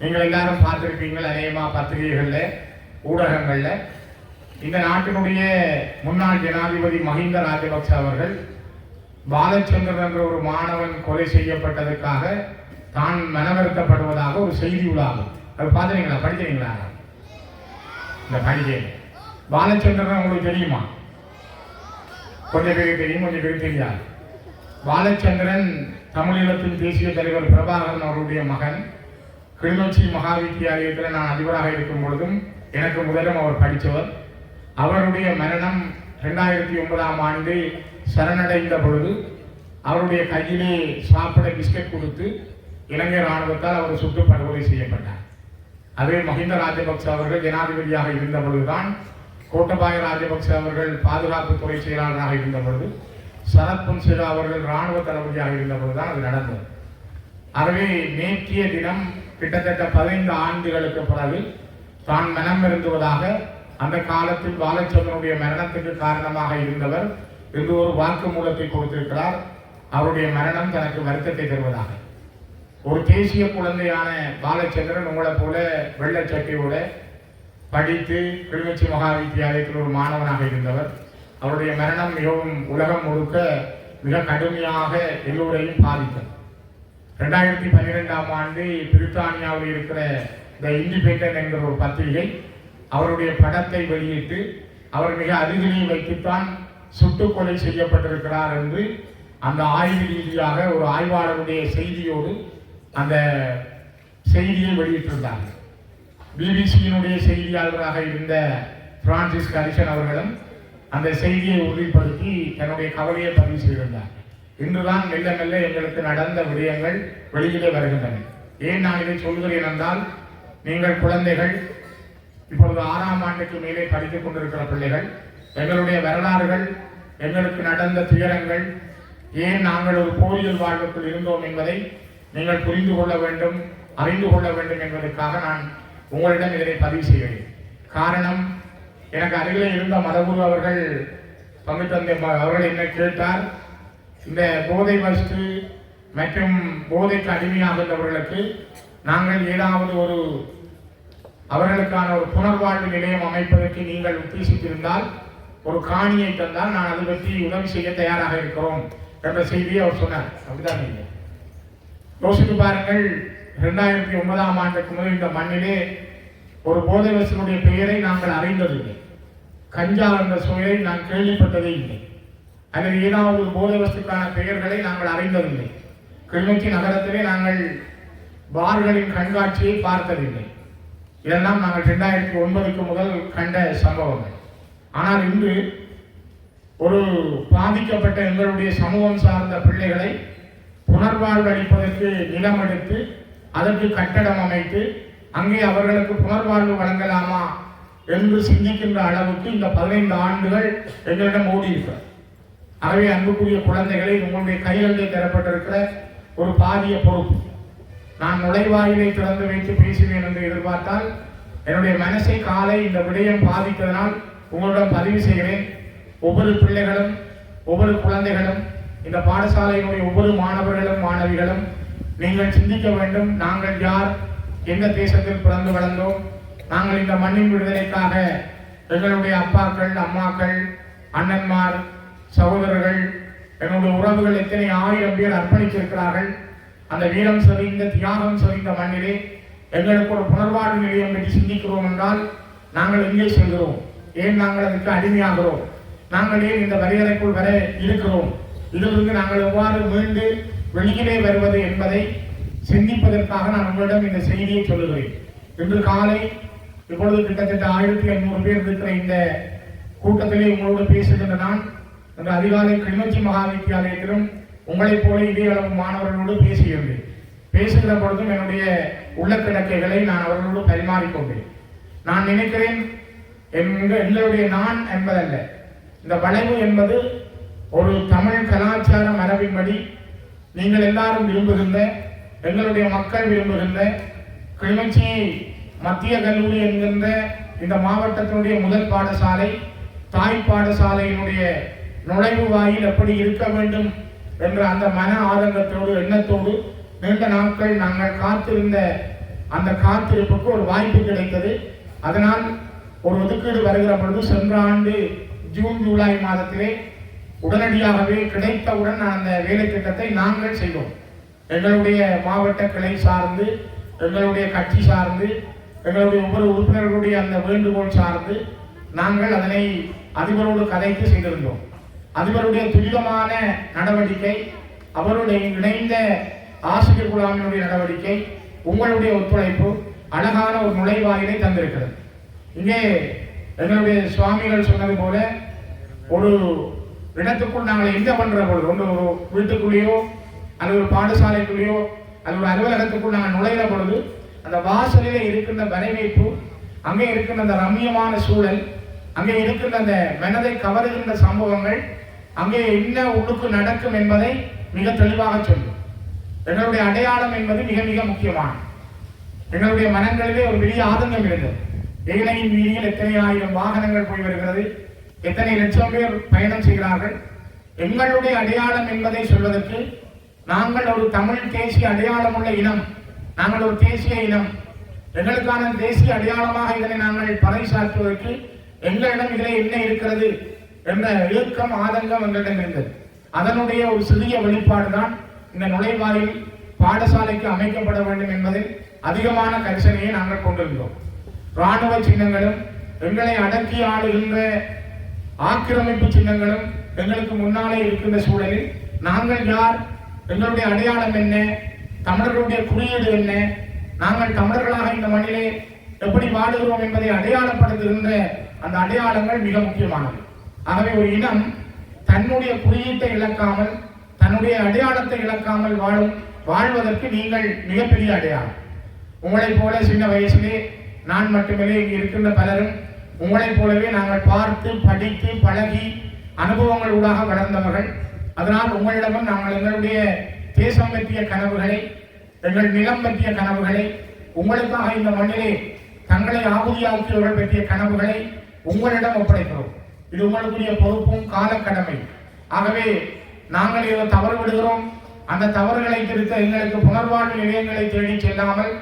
நீங்கள் எல்லாரும் பார்த்துருக்கீங்கள் அநேகமாக பத்திரிகைகளில் ஊடகங்களில். இந்த நாட்டினுடைய முன்னாள் ஜனாதிபதி மஹிந்த ராஜபக்ச அவர்கள் பாலச்சந்திரன் என்ற ஒரு மாணவன் கொலை செய்யப்பட்டதற்காக தான் மனவருத்தப்படுவதாக ஒரு செய்தி உலாகும் அது பார்த்துறீங்களா படிக்கிறீங்களா? இந்த படிக்க பாலச்சந்திரன் உங்களுக்கு தெரியுமா? கொஞ்சம் பேருக்கு தெரியும் கொஞ்சம் பேருக்கு தெரியாது. பாலச்சந்திரன் தமிழீழத்தின் தேசிய தலைவர் பிரபாகரன் அவருடைய மகன். கிளிநொச்சி மகாவித்தியாலயத்தில் நான் அதிபராக இருக்கும் பொழுதும் எனக்கு முதலும் அவர் படித்தவர். அவருடைய மரணம் ரெண்டாயிரத்தி ஒன்பதாம் ஆண்டு சரணடைந்த பொழுது அவருடைய கையிலே சாப்பிட பிஸ்கட் கொடுத்து இலங்கை ராணுவத்தால் அவர் சுட்டு படுகொலை செய்யப்பட்டார். அதே மஹிந்த ராஜபக்ச அவர்கள் ஜனாதிபதியாக இருந்த பொழுதுதான் கோட்டபாய ராஜபக்ச அவர்கள் பாதுகாப்புத்துறை செயலாளராக இருந்த பொழுது சரத் பொன்சேகா அவர்கள் ராணுவ தளபதியாக இருந்த பொழுதுதான் அது நடந்தது. ஆகவே நேற்றைய தினம் கிட்டத்தட்ட பதினைந்து ஆண்டுகளுக்கு பிறகு தான் மனம் இருந்துவதாக அந்த காலத்தில் பாலச்சந்திரனுடைய மரணத்துக்கு காரணமாக இருந்தவர் என்று ஒரு வாக்குமூலத்தை கொடுத்திருக்கிறார். அவருடைய மரணம் தனக்கு வருத்தத்தை தருவதாக. ஒரு தேசிய குழந்தையான பாலச்சந்திரன் உங்களை போல வெள்ளச்சட்டையோட படித்து கிளிநொச்சி மகாவித்தியாலயத்தில் ஒரு மாணவனாக இருந்தவர். அவருடைய மரணம் மிகவும் உலகம் முழுக்க மிக கடுமையாக எல்லோரையும் பாதித்தது. ரெண்டாயிரத்தி பன்னிரெண்டாம் ஆண்டு பிரித்தானியாவில் இருக்கிற த இண்டிபெண்டன்ட் என்கிற ஒரு பத்திரிகை அவருடைய படத்தை வெளியிட்டு அவர் மிக அருகிலே வைத்துத்தான் சுட்டுக்கொலை செய்யப்பட்டிருக்கிறார் என்று அந்த ஆய்வு ரீதியாக ஒரு ஆய்வாளருடைய செய்தியோடு அந்த செய்தியை வெளியிட்டிருந்தார்கள் பிபிசியினுடைய செய்தியாளராக இருந்த பிரான்சிஸ் கரிசன் அவர்களும் அந்த செய்தியை உறுதிப்படுத்தி தன்னுடைய கவலையை பதிவு செய்திருந்தார். இன்றுதான் மெல்ல மெல்ல எங்களுக்கு நடந்த விடயங்கள் வெளியிலே வருகின்றன. ஏன் நான் இதை சொல்கிறேன் என்றால் நீங்கள் குழந்தைகள் இப்பொழுது ஆறாம் ஆண்டுக்கு மேலே படித்துக் கொண்டிருக்கிற பிள்ளைகள் எங்களுடைய வரலாறுகள் எங்களுக்கு நடந்த துயரங்கள் ஏன் நாங்கள் ஒரு போரியல் வாழ்வுக்குள் இருந்தோம் என்பதை நீங்கள் புரிந்து கொள்ள வேண்டும் அறிந்து கொள்ள வேண்டும் என்பதற்காக நான் உங்களிடம் இதனை பதிவு செய்கிறேன். காரணம் எனக்கு அருகிலே இருந்த மதகுரு அவர்கள் பங்கு தந்தை அவர்கள் என்னை கேட்டார் இந்த போதை வஸ்து மற்றும் போதைக்கு அடிமையாகின்றவர்களுக்கு நாங்கள் ஏதாவது ஒரு அவர்களுக்கான ஒரு புனர்வாழ்வு நிலையம் அமைப்பதற்கு நீங்கள் உத்தேசித்திருந்தால் ஒரு காணியை தந்தால் நான் அதை பற்றி உதவி செய்ய தயாராக இருக்கிறோம் என்ற செய்தியை அவர் சொன்னார். அப்படிதான் நீங்க யோசித்து பாருங்கள் ரெண்டாயிரத்தி ஒன்பதாம் ஆண்டுக்கு முதல் இந்த மண்ணிலே ஒரு போதை வசனுடைய பெயரை நாங்கள் அறிந்ததில்லை. கஞ்சா என்ற சுவையை நான் கேள்விப்பட்டதே இல்லை. அல்லது ஏதாவது ஒரு போதகத்துக்கான பெயர்களை நாங்கள் அறிந்ததில்லை. கிளிநொச்சி நகரத்திலே நாங்கள் பார்களின் கண்காட்சியை பார்த்ததில்லை. இதெல்லாம் நாங்கள் ரெண்டாயிரத்தி ஒன்பதுக்கு முதல் கண்ட சம்பவங்கள். ஆனால் இன்று ஒரு பாதிக்கப்பட்ட எங்களுடைய சமூகம் சார்ந்த பிள்ளைகளை புனர்வாழ்வு அளிப்பதற்கு நிலம் எடுத்து அதற்கு கட்டடம் அமைத்து அங்கே அவர்களுக்கு புனர்வாழ்வு வழங்கலாமா என்று சிந்திக்கின்ற அளவுக்கு இந்த பதினைந்து ஆண்டுகள் எங்களிடம் ஓடியிருக்கிறது. ஆகவே அன்புக்குரிய குழந்தைகளை உங்களுடைய கைகளிலே தரப்பட்டிருக்கிற ஒரு பாரிய பொறுப்பு. நான் நுழைவாயிலை திறந்து வைத்து பேசுவேன் என்று எதிர்பார்த்தால் என்னுடைய மனசை காலை இந்த விடயம் பாதித்ததனால் உங்களிடம் பதிவு செய்கிறேன். ஒவ்வொரு பிள்ளைகளும் ஒவ்வொரு குழந்தைகளும் இந்த பாடசாலையினுடைய ஒவ்வொரு மாணவர்களும் மாணவிகளும் நீங்கள் சிந்திக்க வேண்டும். நாங்கள் யார்? எந்த தேசத்தில் பிறந்து வளர்ந்தோம்? நாங்கள் இந்த மண்ணின் விடுதலைக்காக எங்களுடைய அப்பாக்கள் அம்மாக்கள் அண்ணன்மார் சகோதரர்கள் எங்களுடைய உறவுகள் எத்தனை ஆயிரம் பேர் அர்ப்பணித்திருக்கிறார்கள். அந்த வீரம் சரிந்த தியாகம் சரிந்த மண்ணிலே எங்களுக்கு ஒரு புனர்வாழ்வு நிலையம் பற்றி சிந்திக்கிறோம் என்றால் நாங்கள் எங்கே செல்கிறோம்? ஏன் நாங்கள் அதுக்கு அடிமையாகிறோம்? நாங்கள் ஏன் இந்த வரையறைக்குள் வர இருக்கிறோம்? இதிலிருந்து நாங்கள் எவ்வாறு மீண்டு வெளியிலே வருவது என்பதை சிந்திப்பதற்காக நான் உங்களிடம் இந்த செய்தியை சொல்லுகிறேன். இன்று காலை இப்பொழுது கிட்டத்தட்ட ஆயிரத்தி ஐநூறு பேர் இருக்கிற இந்த கூட்டத்திலே உங்களோடு பேசுகின்ற நான் இன்று அதிகாலை கிளிநொச்சி மகாவித்தியாலயத்திலும் உங்களைப் போல இதே அளவு மாணவர்களோடு பேசியிருந்தேன் பேசுகிற பொழுதும் என்னுடைய உள்ள கிடக்கைகளை நான் அவர்களோடு பரிமாறிக்கொண்டேன். நான் நினைக்கிறேன் எங்களுடைய நான் என்பதல்ல. இந்த வளைவு என்பது ஒரு தமிழ் கலாச்சார மரபின்படி நீங்கள் எல்லாரும் விரும்புகின்ற எங்களுடைய மக்கள் விரும்புகின்ற கிளிநொச்சி மத்திய கல்லூரி என்கின்ற இந்த மாவட்டத்தினுடைய முதல் பாடசாலை தாய் பாடசாலையினுடைய நுழைவு வாயில் எப்படி இருக்க வேண்டும் என்ற அந்த மன ஆதங்கத்தோடு எண்ணத்தோடு நீண்ட நாட்கள் நாங்கள் காத்திருந்த அந்த காத்திருப்புக்கு ஒரு வாய்ப்பு கிடைத்தது. அதனால் ஒரு ஒதுக்கீடு வருகிற பொழுது சென்ற ஆண்டு ஜூன் ஜூலை மாதத்திலே உடனடியாகவே கிடைத்தவுடன் அந்த வேலை திட்டத்தை நாங்கள் செய்தோம். எங்களுடைய மாவட்ட கிளை சார்ந்து எங்களுடைய கட்சி சார்ந்து எங்களுடைய ஒவ்வொரு உறுப்பினர்களுடைய அந்த வேண்டுகோள் சார்ந்து நாங்கள் அதனை அதிபரோடு கதைத்து செய்திருந்தோம். அதிபருடைய துரிதமான நடவடிக்கை அவருடைய இணைந்த ஆசிரியர் குழாமினுடைய நடவடிக்கை உங்களுடைய ஒத்துழைப்பு அழகான ஒரு நுழைவாயிலை தந்திருக்கிறது. இங்கே எங்களுடைய சுவாமிகள் சொன்னது போல ஒரு இடத்துக்குள் நாங்கள் எங்க பண்ற பொழுது ஒன்று ஒரு வீட்டுக்குள்ளேயோ அல்லது ஒரு பாடசாலைக்குள்ளேயோ அல்லது ஒரு அலுவலகத்துக்குள் நாங்கள் நுழைகிற பொழுது அந்த வாசலிலே இருக்கின்ற வரவேற்பு அங்கே இருக்கின்ற அந்த ரம்மியமான சூழல் அங்கே இருக்கின்ற அந்த மனதை கவருகின்ற சம்பவங்கள் அங்கே என்ன உள்ளுக்கு நடக்கும் என்பதை மிக தெளிவாக சொல்லும் எங்களுடைய அடையாளம் என்பது மிக மிக முக்கியமான. எங்களுடைய மனங்களிலே ஒரு பெரிய ஆதங்கம் இருந்தது. ஏழையின் வீதியில் எத்தனை ஆயிரம் வாகனங்கள் போய் வருகிறது? எத்தனை லட்சம் பேர் பயணம் செய்கிறார்கள்? எங்களுடைய அடையாளம் என்பதை சொல்வதற்கு நாங்கள் ஒரு தமிழ் தேசிய அடையாளம் உள்ள இனம். நாங்கள் ஒரு தேசிய இனம். எங்களுக்கான தேசிய அடையாளமாக இதனை நாங்கள் பறைசாற்றுவதற்கு எங்களிடம் இதில் என்ன இருக்கிறது? என்ன ஏக்கம் ஆதங்கம் எங்களிடம் இருந்தது அதனுடைய ஒரு சிறிய வெளிப்பாடு தான் இந்த நுழைவாயில் பாடசாலைக்கு அமைக்கப்பட வேண்டும் என்பதில் அதிகமான கரிசனையை நாங்கள் கொண்டிருந்தோம். ராணுவ சின்னங்களும் எங்களை அடக்கி ஆளுகின்ற ஆக்கிரமிப்பு சின்னங்களும் எங்களுக்கு முன்னாலே இருக்கின்ற சூழலில் நாங்கள் யார்? எங்களுடைய அடையாளம் என்ன? தமிழர்களுடைய குறியீடு என்ன? நாங்கள் தமிழர்களாக இந்த மண்ணிலே எப்படி வாழுகிறோம் என்பதை அடையாளப்படுத்துகின்ற அந்த அடையாளங்கள் மிக முக்கியமானது. ஆகவே ஒரு இனம் தன்னுடைய குறியீட்டை இழக்காமல் தன்னுடைய அடையாளத்தை இழக்காமல் வாழும் வாழ்வதற்கு நீங்கள் மிகப்பெரிய அடையாளம். உங்களைப் போல சின்ன வயசிலே நான் மட்டுமில்லை இங்கு இருக்கின்ற பலரும் உங்களைப் போலவே நாங்கள் பார்த்து படித்து பழகி அனுபவங்கள் ஊடாக வளர்ந்தவர்கள். அதனால் உங்களிடமும் நாங்கள் எங்களுடைய தேசம் பற்றிய கனவுகளை எங்கள் நிலம் பற்றிய கனவுகளை உங்களுக்காக இந்த மண்ணிலே தங்களை ஆகுதியாக்கியவர்கள் பற்றிய கனவுகளை உங்களிடம் ஒப்படைக்கிறோம். இது உங்களுக்குரிய பொறுப்பும் காலக்கடமை ஆகவே நாங்கள் இதை தவறு விடுகிறோம். அந்த தவறுகளை திருத்த எங்களுக்கு புனர்வாழ்வு நிலையங்களை தேடி செல்லாமல்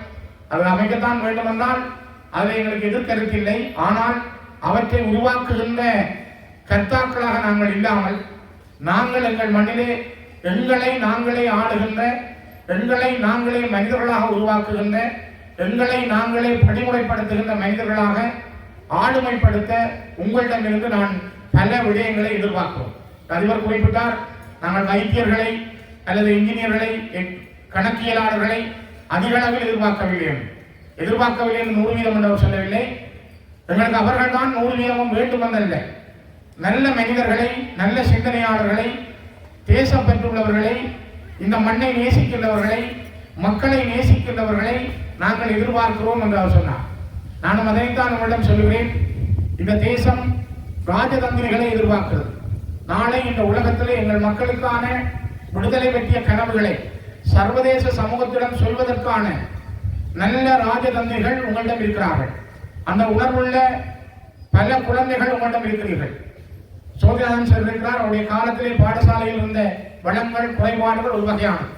அது அமைக்கத்தான் வேண்டுமென்றால் அதில் எங்களுக்கு எதிர்கருத்தில்லை ஆனால் அவற்றை உருவாக்குகின்ற கர்த்தாக்களாக நாங்கள் இல்லாமல் நாங்கள் எங்கள் மண்ணிலே எங்களை நாங்களே ஆளுகின்ற எங்களை நாங்களே மனிதர்களாக உருவாக்குகின்ற எங்களை நாங்களே படிமுறைப்படுத்துகின்ற மனிதர்களாக ஆளுமைப்படுத்த உங்களிடமிருந்து நான் பல விடயங்களை எதிர்பார்க்கிறோம். அதிபர் குறிப்பிட்டார் நாங்கள் வைத்தியர்களை அல்லது இன்ஜினியர்களை கணக்கியலாளர்களை அதிக அளவில் எதிர்பார்க்கவில்லை எதிர்பார்க்கவில்லை என்று நூறு வீதம் என்று அவர் சொல்லவில்லை. எங்களுக்கு அவர்கள் தான் நூறு வீதமும் வேண்டும் என்றல்ல நல்ல மனிதர்களை நல்ல சிந்தனையாளர்களை தேசம் பெற்றுள்ளவர்களை இந்த மண்ணை நேசிக்கின்றவர்களை மக்களை நேசிக்கின்றவர்களை நாங்கள் எதிர்பார்க்கிறோம் என்று அவர் சொன்னார். நானும் அதைத்தான் உங்களிடம் சொல்லுகிறேன் இந்த தேசம் ராஜதந்திரிகளை எதிர்பார்க்கிறது. நாளை இந்த உலகத்தில் எங்கள் மக்களுக்கான விடுதலை பற்றிய கனவுகளை சர்வதேச சமூகத்திடம் சொல்வதற்கான நல்ல ராஜதந்திரிகள் உங்களிடம் இருக்கிறார்கள். அந்த உணர்வுள்ள பல குழந்தைகள் உங்களிடம் இருக்கிறீர்கள். சோதிநாதன் சொல்லியிருக்கிறார் அவருடைய காலத்திலே பாடசாலையில் இருந்த வளங்கள் குறைபாடுகள் ஒரு வகையானது.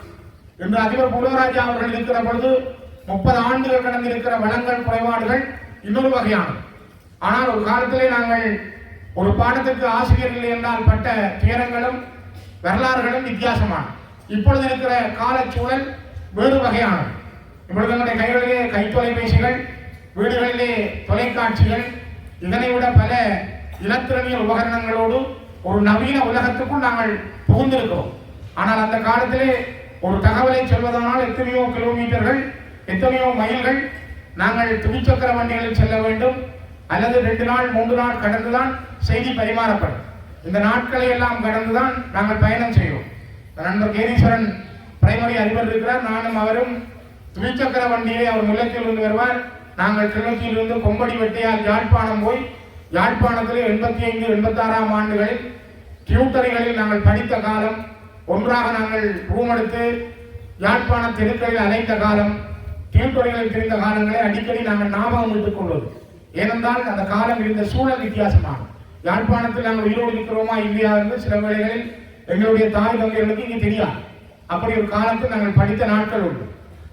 இன்று அதிபர் புலவராஜா அவர்கள் இருக்கிற பொழுது முப்பது ஆண்டுகள் கடந்திருக்கிற வளங்கள் குறைபாடுகள் இன்னொரு வகையானது. ஆனால் ஒரு காலத்திலே நாங்கள் ஒரு பாடத்திற்கு ஆசிரியர்கள் என்றால் பட்ட துயரங்களும் வரலாறுகளும் வித்தியாசமான இப்பொழுது இருக்கிற காலச்சூழல் வேறு வகையானது. இப்பொழுது எங்களுடைய கைகளிலே கைத்தொலைபேசிகள் வீடுகளிலே தொலைக்காட்சிகள் இதனை விட பல இலத்திரவியல் உபகரணங்களோடு ஒரு நவீன உலகத்துக்குள் நாங்கள் புகுந்திருக்கிறோம். ஆனால் அந்த காலத்திலே ஒரு தகவலை சொல்வதனால் எத்தனையோ கிலோமீட்டர்கள் எத்தனையோ மைல்கள் நாங்கள் துணிச்சக்கர வண்டிகளில் செல்ல வேண்டும். அல்லது ரெண்டு நாள் மூன்று நாள் கடந்துதான் செய்தி பரிமாறப்படும். இந்த நாட்களை எல்லாம் கடந்துதான் நாங்கள் பயணம் செய்வோம். நண்பர் கேதீஸ்வரன் பிரைமரி அதிபர் இருக்கிறார். நானும் அவரும் துணிச்சக்கர வண்டியை அவர் முல்லத்திலிருந்து வருவார். நாங்கள் திருநொச்சியிலிருந்து கொம்படி வெட்டியால் யாழ்ப்பாணம் போய் யாழ்ப்பாணத்தில் எண்பத்தி ஐந்து எண்பத்தாறாம் ஆண்டுகளில் டியூட்டரிகளில் நாங்கள் படித்த காலம் ஒன்றாக நாங்கள் ரூம் எடுத்து யாழ்ப்பாண தெருக்களில் அலைந்த காலம் டியூட்டரிகளில் தெரிந்த காலங்களை அடிக்கடி நாங்கள் ஞாபகம் வைத்துக் கொள்வது ஏனென்றால் அந்த காலம் இருந்த சூழல் வித்தியாசமாகும். யாழ்ப்பாணத்தில் நாங்கள் உயிரோடு இருக்கிறோமா இல்லையா என்று சில வேளைகளில் எங்களுடைய தாய் தந்தையர்களுக்கு இங்கே தெரியாது. அப்படி ஒரு காலத்தில் நாங்கள் படித்த நாட்கள் உண்டு.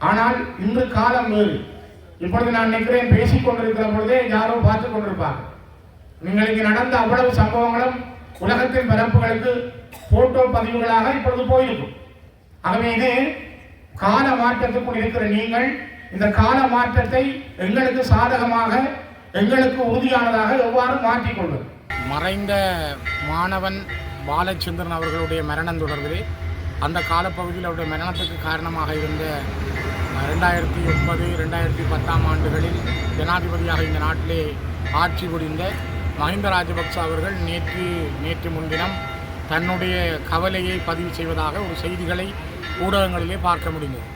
ஆனால் இன்று காலம் வேறு. இப்பொழுது நான் நினைக்கிறேன் பேசிக் கொண்டிருக்கிற பொழுதே யாரோ பார்த்து கொண்டிருப்பாங்க நீங்கள் இங்கு நடந்த அவ்வளவு சம்பவங்களும் உலகத்தின் பரப்புகளுக்கு போட்டோ பதிவுகளாக இப்பொழுது போயிருக்கும். ஆகவே இது கால மாற்றத்துக்குள் இருக்கிற நீங்கள் இந்த கால மாற்றத்தை எங்களுக்கு சாதகமாக எங்களுக்கு உறுதியானதாக எவ்வாறு மாற்றிக்கொள்வது மறைந்த மாணவன் பாலச்சந்திரன் அவர்களுடைய மரணம் தொடர்பிலே அந்த காலப்பகுதியில் அவருடைய மரணத்துக்கு காரணமாக இருந்த ரெண்டாயிரத்தி ஒன்பது ரெண்டாயிரத்தி பத்தாம் ஆண்டுகளில் ஜனாதிபதியாக இந்த நாட்டிலே ஆட்சி புரிந்த மஹிந்த ராஜபக்ச அவர்கள் நேற்று நேற்று முன்தினம் தன்னுடைய கவலையை பதிவு செய்வதாக ஒரு செய்திகளை ஊடகங்களிலே பார்க்க முடிந்தது.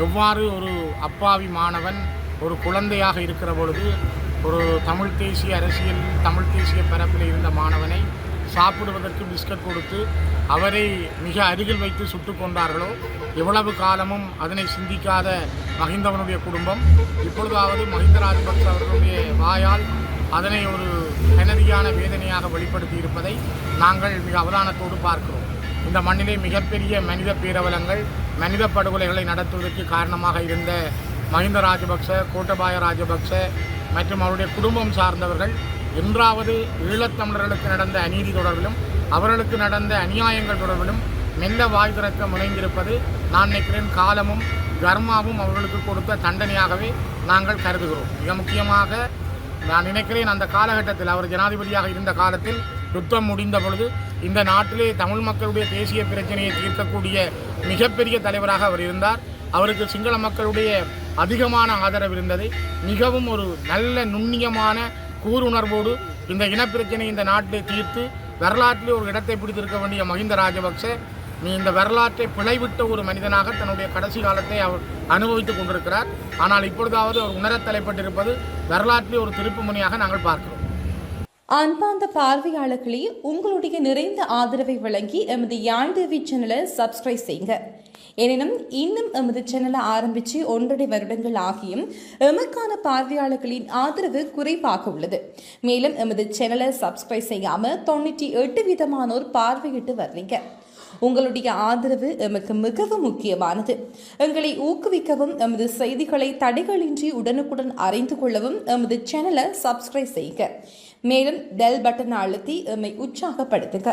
எவ்வாறு ஒரு அப்பாவி மாணவன் ஒரு குழந்தையாக இருக்கிற பொழுது ஒரு தமிழ் தேசிய அரசியல் தமிழ் தேசிய பரப்பில் இருந்த மாணவனை சாப்பிடுவதற்கு பிஸ்கட் கொடுத்து அவரை மிக அருகில் வைத்து சுட்டு கொண்டார்களோ? எவ்வளவு காலமும் அதனை சிந்திக்காத மஹிந்தவனுடைய குடும்பம் இப்பொழுதாவது மஹிந்த ராஜபக்ச அவர்களுடைய வாயால் அதனை ஒரு கனதியான வேதனையாக வெளிப்படுத்தி இருப்பதை நாங்கள் மிக அவதானத்தோடு பார்க்கிறோம். இந்த மண்ணிலே மிகப்பெரிய மனித பேரவலங்கள் மனித படுகொலைகளை நடத்துவதற்கு காரணமாக இருந்த மஹிந்த ராஜபக்ச கோட்டபாய ராஜபக்ச மற்றும் அவருடைய குடும்பம் சார்ந்தவர்கள் என்றாவது ஈழத்தமிழர்களுக்கு நடந்த அநீதி தொடர்பிலும் அவர்களுக்கு நடந்த அநியாயங்கள் தொடர்பிலும் மெல்ல வாய் திறக்க முனைந்திருப்பது நான் நினைக்கிறேன் காலமும் கர்மாவும் அவர்களுக்கு கொடுத்த தண்டனையாகவே நாங்கள் கருதுகிறோம். மிக முக்கியமாக நான் நினைக்கிறேன் அந்த காலகட்டத்தில் அவர் ஜனாதிபதியாக இருந்த காலத்தில் யுத்தம் முடிந்த பொழுது இந்த நாட்டிலே தமிழ் மக்களுடைய தேசிய பிரச்சனையை தீர்க்கக்கூடிய மிகப்பெரிய தலைவராக அவர் இருந்தார். அவருக்கு சிங்கள மக்களுடைய அதிகமான ஆதரவு இருந்தது. மிகவும் ஒரு நல்ல நுண்ணியமான கூறுணர்வோடு இந்த இனப்பிரச்சனை இந்த நாட்டிலே தீர்த்து வரலாற்றிலே ஒரு இடத்தை பிடித்திருக்க வேண்டிய மஹிந்த ராஜபக்ச நீ இந்த வரலாற்றை பிழைவிட்ட ஒரு மனிதனாக தன்னுடைய கடைசி காலத்தை அவர் அனுபவித்துக் கொண்டிருக்கிறார். ஆனால் இப்பொழுதாவது அவர் உணரத் தலைப்பட்டிருப்பது வரலாற்றிலே ஒரு திருப்புமுனையாக நாங்கள் பார்க்கிறோம். அன்பார்ந்த பார்வையாளர்களே உங்களுடைய நிறைந்த ஆதரவை வழங்கி எமது யாழ் சேனலை சப்ஸ்கிரைப் செய்யுங்க. எனினும் இன்னும் எமது சேனலை ஆரம்பித்து ஒன்றரை வருடங்கள் ஆகியும் எமக்கான பார்வையாளர்களின் ஆதரவு குறைவாக உள்ளது. மேலும் எமது சேனலை சப்ஸ்கிரைப் செய்யாமல் தொண்ணூற்றி எட்டு விதமானோர் பார்வையிட்டு வர்றீங்க உங்களுடைய ஆதரவு எமக்கு மிகவும் முக்கியமானது. எங்களை ஊக்குவிக்கவும் எமது செய்திகளை தடைகளின்றி உடனுக்குடன் அறிந்து கொள்ளவும் எமது சேனலை சப்ஸ்கிரைப் செய்யுங்க. மேலும் பெல் பட்டன் அழுத்தி எம்மை உற்சாகப்படுத்துங்க